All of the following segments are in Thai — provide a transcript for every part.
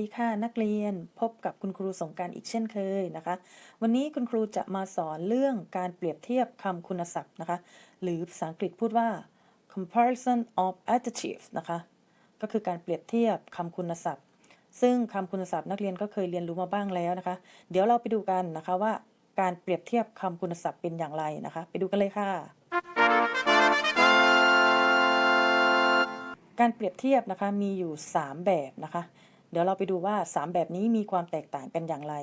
ดีค่ะนักเรียนพบกับคุณครูสงการอีกเช่นเคยนะคะ วันนี้คุณครูจะมาสอนเรื่องการเปรียบเทียบคำคุณศัพท์นะคะ หรือภาษาอังกฤษพูดว่า comparison of adjectives นะคะ ก็คือการเปรียบเทียบคำคุณศัพท์ ซึ่งคำคุณศัพท์นักเรียนก็เคยเรียนรู้มาบ้างแล้วนะคะ เดี๋ยวเราไปดูกันนะคะว่าการเปรียบเทียบคำคุณศัพท์เป็นอย่างไรนะคะ ไปดูกันเลยค่ะการเปรียบเทียบนะคะมีอยู่ 3 แบบนะคะ เดี๋ยวเราไปดูว่า 3 แบบนี้มีความแตกต่างกันอย่างไร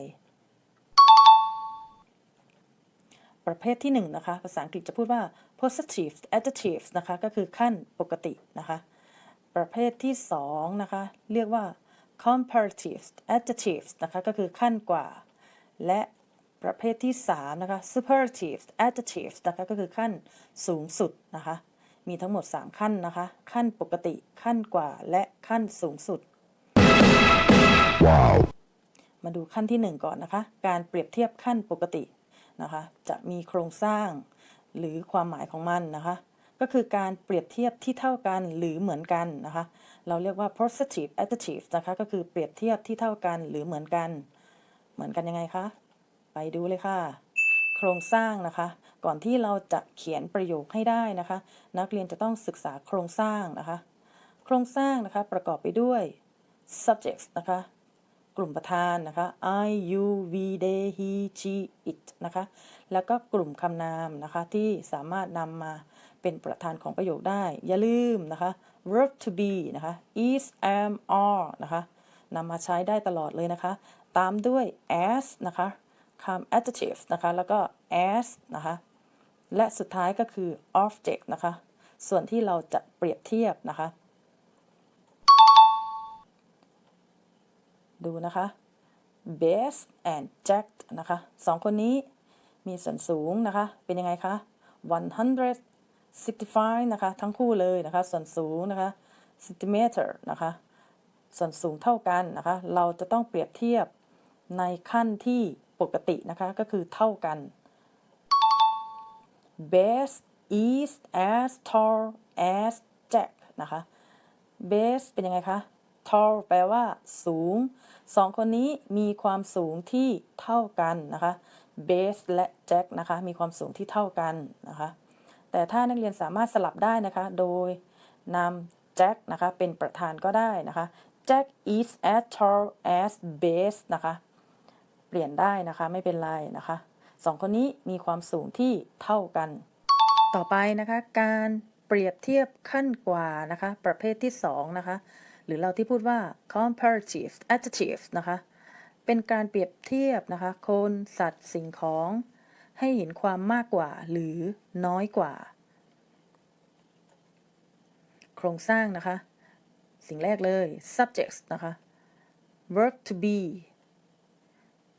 ประเภทที่ 1 นะคะ ภาษาอังกฤษจะพูดว่า positive adjectives นะคะ ก็คือขั้นปกตินะคะ ประเภทที่ 2 นะคะ เรียกว่า comparative adjectives นะคะ ก็คือขั้นกว่า และประเภทที่ 3 นะคะ superlative adjectives นะคะ ก็คือขั้นสูงสุดนะคะ มีทั้งหมด 3 ขั้นนะคะ ขั้นปกติ ขั้นกว่า และขั้นสูงสุด Wow. มาดูขั้นที่ 1 ก่อนนะคะ การเปรียบเทียบขั้นปกตินะคะ จะมีโครงสร้างหรือความหมายของมันนะคะ ก็คือการเปรียบเทียบที่เท่ากันหรือเหมือนกันนะคะ เราเรียกว่า positive adjective นะคะ ก็คือเปรียบเทียบที่เท่ากันหรือเหมือนกัน เหมือนกันยังไงคะ ไปดูเลยค่ะ โครงสร้างนะคะ ก่อนที่เราจะเขียนประโยคให้ได้นะคะ นักเรียนจะต้องศึกษาโครงสร้างนะคะ โครงสร้างนะคะประกอบไปด้วย subject นะคะ กลุ่มประธานนะคะ I you we they he she it นะคะ แล้วก็กลุ่มคำนามนะคะที่สามารถนำมาเป็นประธานของประโยคได้ อย่าลืมนะคะ verb to be นะคะ is am are นะคะนำมาใช้ได้ตลอดเลยนะคะ ตามด้วย as นะคะคำ adjective นะคะ แล้วก็ as นะคะ และสุดท้ายก็คือ object นะคะ ส่วนที่เราจะเปรียบเทียบนะคะ ดูนะคะ Bess and Jack นะคะสองคนนี้มีส่วนสูงนะคะ เป็นยังไงคะ 165 นะคะ ทั้งคู่เลยนะคะ ส่วนสูงนะคะ centimeter นะคะ ส่วนสูงเท่ากันนะคะ เราจะต้องเปรียบเทียบในขั้นที่ปกตินะคะ ก็คือเท่ากัน Bess is as tall as Jack นะคะ Bess เป็นยังไงคะ tall แปลว่า สูงสองคนนี้มีความสูงที่เท่ากันนะคะ Bess และ Jack นะคะ มีความสูงที่เท่ากันนะคะ แต่ถ้านักเรียนสามารถสลับได้นะคะ โดยนำ Jack นะคะ เป็นประธานก็ได้นะคะ Jack is as tall as Bess นะคะ เปลี่ยนได้นะคะ ไม่เป็นไรนะคะสองคนนี้มีความสูงที่เท่ากัน ต่อไปนะคะ การเปรียบเทียบขั้นกว่านะคะ ประเภทที่2นะคะ หรือเราที่พูดว่า comparative adjective นะคะ เป็นการเปรียบเทียบนะคะ คน สัตว์ สิ่งของ ให้เห็นความมากกว่าหรือน้อยกว่า โครงสร้างนะคะ สิ่งแรกเลย subjects นะคะ verb to be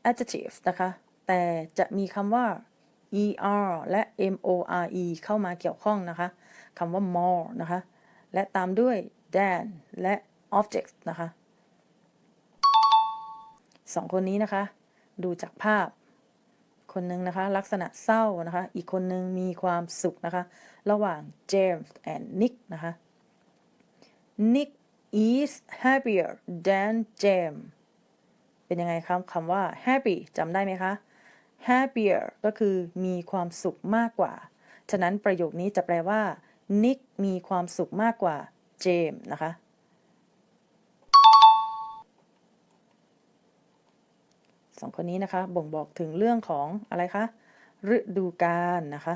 adjective นะคะ แต่จะมีคำว่า er และ more เข้ามาเกี่ยวข้องนะคะคำว่า more นะคะ และตามด้วย than และ object นะคะสองคนนี้นะคะ ดูจากภาพ คนหนึ่งนะคะ ลักษณะเศร้านะคะ อีกคนหนึ่งมีความสุขนะคะ ระหว่าง James and Nick นะคะ Nick is happier than James เป็นยังไงครับคำว่า happy จำได้ไหมคะ happier ก็คือมีความสุขมากกว่า ฉะนั้นประโยคนี้จะแปลว่า Nick มีความสุขมากกว่า James นะคะ สองคนนี้นะคะ บ่งบอกถึงเรื่องของอะไรคะ ฤดูกาลนะคะ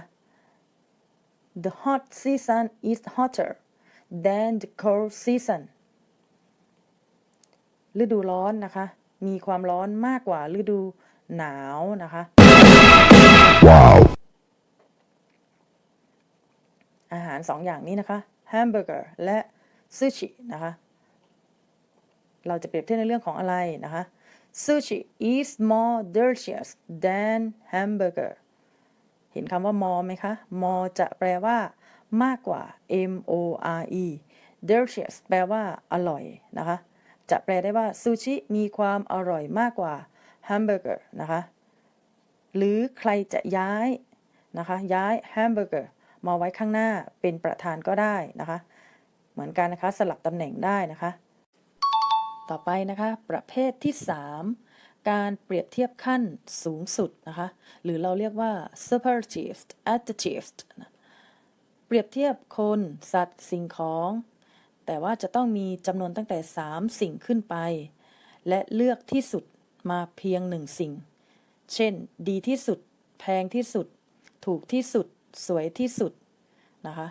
The hot season is hotter than the cold season ฤดูร้อนนะคะ มีความร้อนมากกว่าฤดูหนาวนะคะ Wow. อาหารสองอย่างนี้นะคะแฮมเบอร์เกอร์และซูชินะคะ เราจะเปรียบเทียบในเรื่องของอะไรนะคะ Sushi is more delicious than hamburger เห็นคำว่า more ไหมคะ more จะแปลว่ามากกว่า m o r e delicious แปลว่า อร่อยนะคะ จะแปลได้ว่าซูชิมีความอร่อยมากกว่าแฮมเบอร์เกอร์นะคะ หรือใครจะย้ายนะคะ ย้ายแฮมเบอร์เกอร์มาไว้ข้างหน้าเป็นประธานก็ได้นะคะ เหมือนกันนะคะ สลับตำแหน่งได้นะคะ ต่อไปนะคะ ประเภทที่ 3 การเปรียบเทียบขั้นสูงสุดนะคะ หรือเราเรียกว่า superlative adjective นะเปรียบเทียบคน สัตว์สิ่งของ แต่ว่าจะต้องมีจำนวนตั้งแต่ 3 สิ่งขึ้นไป และเลือกที่สุดมาเพียงหนึ่งสิ่ง เช่น ดีที่สุด แพงที่สุด ถูกที่สุด สวยที่สุดนะคะ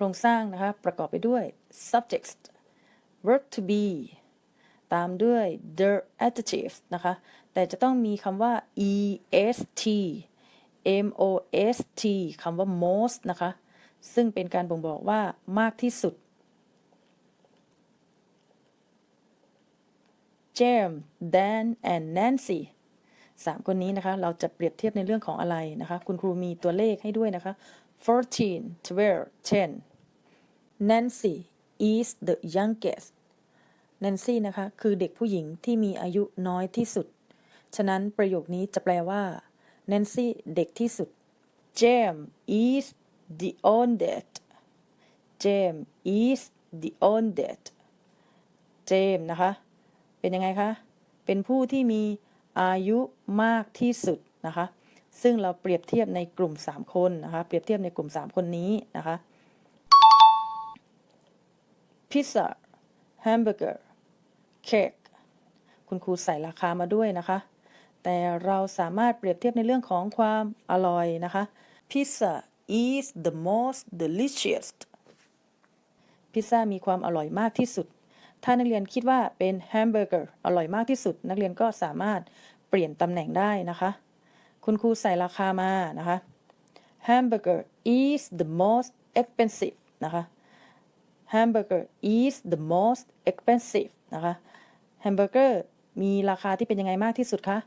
ครงสร้างนะคะประกอบไปด้วย subject verb to be ตามด้วย the adjective นะคะ แต่จะต้องมีคำว่า est most คำว่า most นะคะ ซึ่งเป็นการบ่งบอกว่ามากที่สุด jam Dan and Nancy สามคนนี้นะคะ เราจะเปรียบเทียบในเรื่องของอะไรนะคะ คุณครูมีตัวเลขให้ด้วยนะคะ14 12 10 Nancy is the youngest Nancy นะคะ คือเด็กผู้หญิงที่มีอายุน้อยที่สุด ฉะนั้นประโยคนี้จะแปลว่า Nancy เด็กที่สุด James is the oldest James is the oldest เจมส์นะคะ เป็นยังไงคะ เป็นผู้ที่มีอายุมากที่สุดนะคะ ซึ่งเราเปรียบเทียบในกลุ่ม 3 คนนะคะ เปรียบเทียบในกลุ่ม 3 คนนี้นะคะ พิซซ่าแฮมเบอร์เกอร์เค้กคุณครูใส่ราคามาด้วยนะคะ แต่เราสามารถเปรียบเทียบในเรื่องของความอร่อยนะคะพิซซ่า is the most delicious พิซซ่ามีความอร่อยมากที่สุด ถ้านักเรียนคิดว่าเป็นแฮมเบอร์เกอร์อร่อยมากที่สุด นักเรียนก็สามารถเปลี่ยนตำแหน่งได้นะคะ คุณครูใส่ราคามานะคะ hamburger is the most expensive นะคะ hamburger is the most expensive นะคะ hamburger มีราคาที่เป็นยังไงมากที่สุดคะ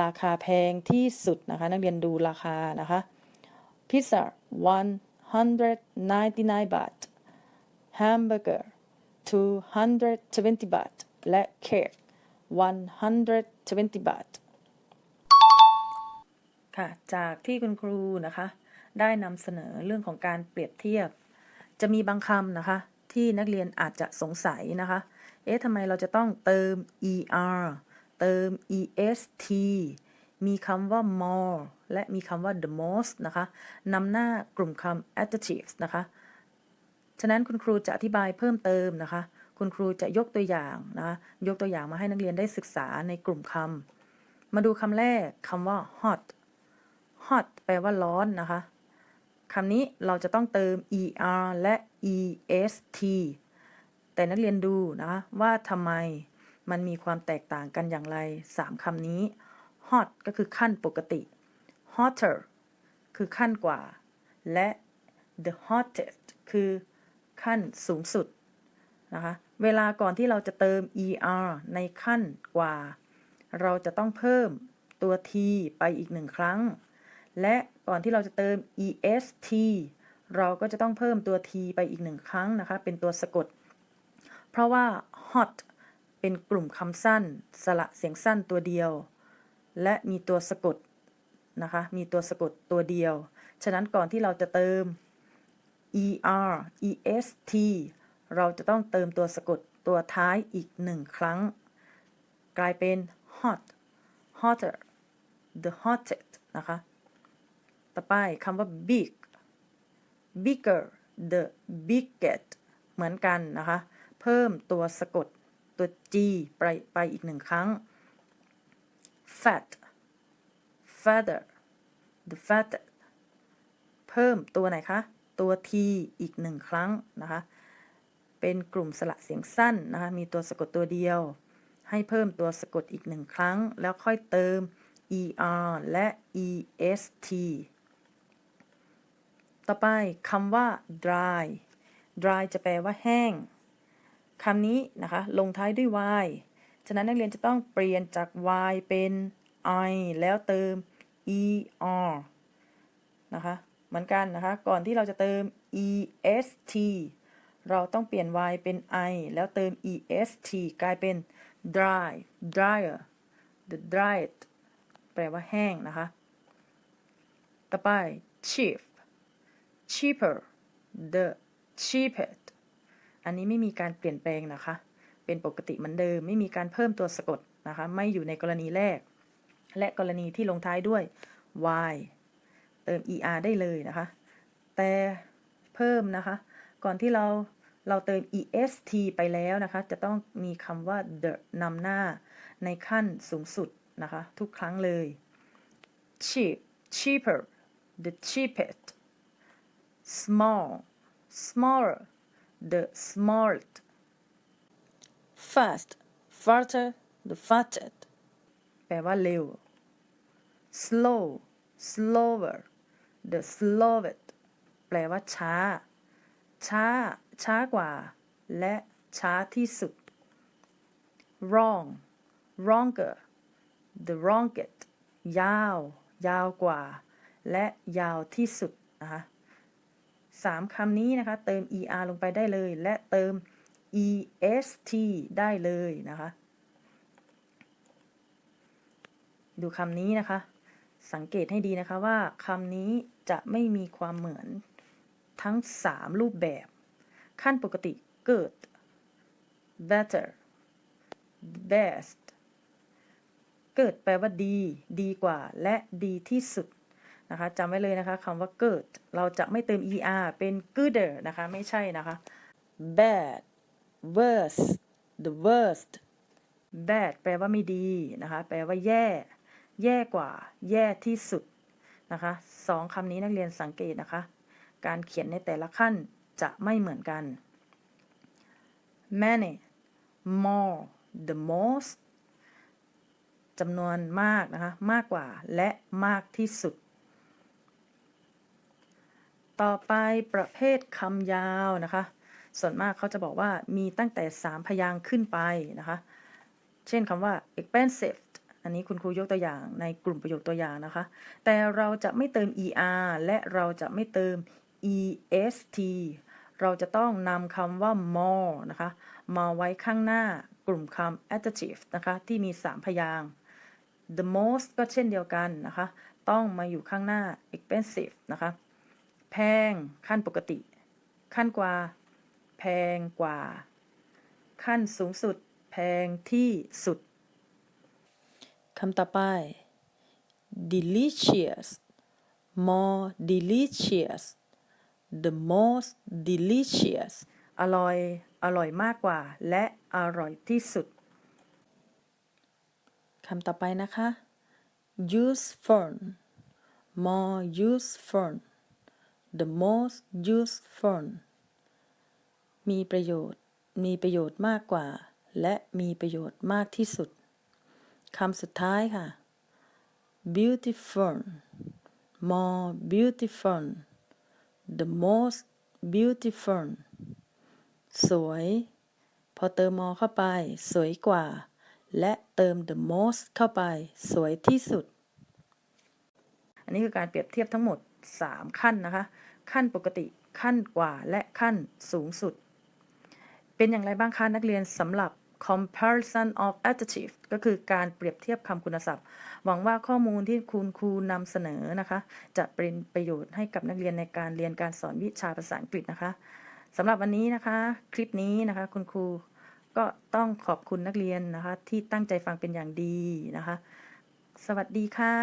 ราคาแพงที่สุดนะคะ นักเรียนดูราคานะคะพิซซ่า199 บาท hamburger 220 บาท และเค้ก120 บาท ค่ะ จากที่คุณครูนะคะ ได้นำเสนอเรื่องของการเปรียบเทียบ จะมีบางคำนะคะ ที่นักเรียนอาจจะสงสัยนะคะ เอ๊ะทำไมเราจะต้องเติม er เติม est มีคำว่า more และมีคำว่า the most นะคะนำหน้ากลุ่มคำ adjectives นะคะ ฉะนั้นคุณครูจะอธิบายเพิ่มเติมนะคะ คุณครูจะยกตัวอย่างนะะยกตัวอย่างมาให้นักเรียนได้ศึกษาในกลุ่มคำ มาดูคำแรกคำว่า hot hot แปลว่าร้อนนะคะ คำนี้เราจะต้องเติม er และ est แต่นักเรียนดูนะว่าทำไมมันมีความแตกต่างกันอย่างไร 3คำนี้ hot ก็คือขั้นปกติ hotter คือขั้นกว่า และ the hottest คือขั้นสูงสุดนะคะ เวลาก่อนที่เราจะเติม er ในขั้นกว่า เราจะต้องเพิ่มตัว t ไปอีกหนึ่งครั้ง และ ก่อนที่เราจะเติม est เราก็จะต้องเพิ่มตัว t ไปอีกหนึ่งครั้งนะคะ เป็นตัวสะกด เพราะว่า hot เป็นกลุ่มคำสั้น สระเสียงสั้นตัวเดียว และมีตัวสะกดนะคะ มีตัวสะกดตัวเดียว ฉะนั้นก่อนที่เราจะเติม er est เราจะต้องเติมตัวสะกดตัวท้ายอีกหนึ่งครั้ง กลายเป็น hot hotter the hottest นะคะ ต่อไปคำว่า big bigger the biggest เหมือนกันนะคะ เพิ่มตัวสะกดตัว g ไปไปอีกหนึ่งครั้ง fat fatter the fat เพิ่มตัวไหนคะ ตัว t อีกหนึ่งครั้งนะคะ เป็นกลุ่มสระเสียงสั้นนะคะ มีตัวสะกดตัวเดียว ให้เพิ่มตัวสะกดอีกหนึ่งครั้ง แล้วค่อยเติม er และ est ต่อไปคำว่า dry dry จะแปลว่าแห้งคำนี้นะคะ ลงท้ายด้วย y ฉะนั้นนักเรียนจะต้องเปลี่ยนจาก y เป็น i แล้วเติม er นะคะ เหมือนกันนะคะ ก่อนที่เราจะเติม est เราต้องเปลี่ยน y เป็น i แล้วเติม est กลายเป็น dry dryer the dried แปลว่าแห้งนะคะ ต่อไป cheap cheaper the cheapest อันนี้ไม่มีการเปลี่ยนแปลงนะคะ เป็นปกติเหมือนเดิม ไม่มีการเพิ่มตัวสะกดนะคะ ไม่อยู่ในกรณีแรก และกรณีที่ลงท้ายด้วย y เติม er ได้เลยนะคะ แต่เพิ่มนะคะ ก่อนที่เราเราเติม est ไปแล้วนะคะ จะต้องมีคำว่า the นำหน้าในขั้นสูงสุดนะคะ ทุกครั้งเลย cheap cheaper the cheapest small smaller the smallest fast faster the fastest แปลว่าเร็ว slow slower the slowest แปลว่าช้า ช้า ช้ากว่า และช้าที่สุด wrong wronger the wrongest ยาว ยาวกว่า และยาวที่สุดนะคะ สามคำนี้นะคะ เติม er ลงไปได้เลย และเติม est ได้เลยนะคะ ดูคำนี้นะคะ สังเกตให้ดีนะคะว่าคำนี้จะไม่มีความเหมือนทั้ง 3 รูปแบบ ขั้นปกติ good better best เกิดแปลว่าดี ดีกว่า และดีที่สุด นะคะจำไว้เลยนะคะคำว่า good เราจะไม่เติม er เป็น gooder นะคะ ไม่ใช่นะคะ bad worst the worst bad แปลว่าไม่ดีนะคะ แปลว่าแย่ แย่กว่า แย่ที่สุดนะคะสองคำนี้นักเรียนสังเกตนะคะ การเขียนในแต่ละขั้นจะไม่เหมือนกัน many more the most จำนวนมากนะคะ มากกว่าและมากที่สุด ต่อไปประเภทคำยาวนะคะ ส่วนมากเขาจะบอกว่ามีตั้งแต่ 3 พยางค์ขึ้นไปนะคะ เช่นคำว่า expensive อันนี้คุณครูยกตัวอย่างในกลุ่มประโยคตัวอย่างนะคะ แต่เราจะไม่เติม er และเราจะไม่เติม est เราจะต้องนำคำว่า more นะคะ มาไว้ข้างหน้ากลุ่มคำ adjective นะคะ ที่มี 3 พยางค์ the most ก็เช่นเดียวกันนะคะ ต้องมาอยู่ข้างหน้า expensive นะคะ แพง ขั้นปกติ ขั้นกว่า แพงกว่า ขั้นสูงสุด แพงที่สุดคำต่อไป delicious more delicious the most delicious อร่อย อร่อยมากกว่า และอร่อยที่สุดคำต่อไปนะคะ useful more useful the most useful มีประโยชน์ มีประโยชน์มากกว่า และมีประโยชน์มากที่สุด คำสุดท้ายค่ะ beautiful more beautiful the most beautiful สวย พอเติม more เข้าไป สวยกว่า และเติม the most เข้าไป สวยที่สุด อันนี้คือการเปรียบเทียบทั้งหมด 3 ขั้นนะคะ ขั้นปกติ ขั้นกว่า และขั้นสูงสุด เป็นอย่างไรบ้างคะนักเรียนสำหรับ comparison of adjective ก็คือการเปรียบเทียบคำคุณศัพท์ หวังว่าข้อมูลที่คุณครูนำเสนอนะคะ จะเป็นประโยชน์ให้กับนักเรียนในการเรียนการสอนวิชาภาษาอังกฤษนะคะสำหรับวันนี้นะคะ คลิปนี้นะคะ คุณครูก็ต้องขอบคุณนักเรียนนะคะ ที่ตั้งใจฟังเป็นอย่างดีนะคะ สวัสดีค่ะ